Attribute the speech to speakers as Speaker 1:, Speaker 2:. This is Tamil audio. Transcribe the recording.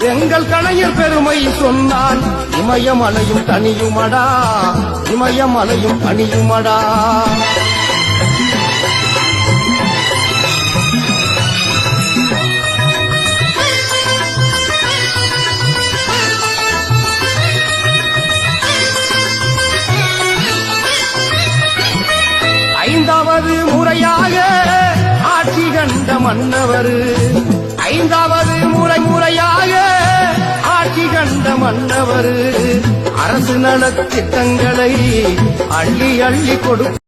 Speaker 1: எங்கள் கணையர் பெருமை சொன்னால் இமயமலையும் தனியுமடா. இமயமலையும் பணியுமடா ஐந்தாவது முறையாக ஆட்சி கண்ட மன்னவர். மன்னவர் அரசு நலத்திட்டங்களை அள்ளி அள்ளி கொடு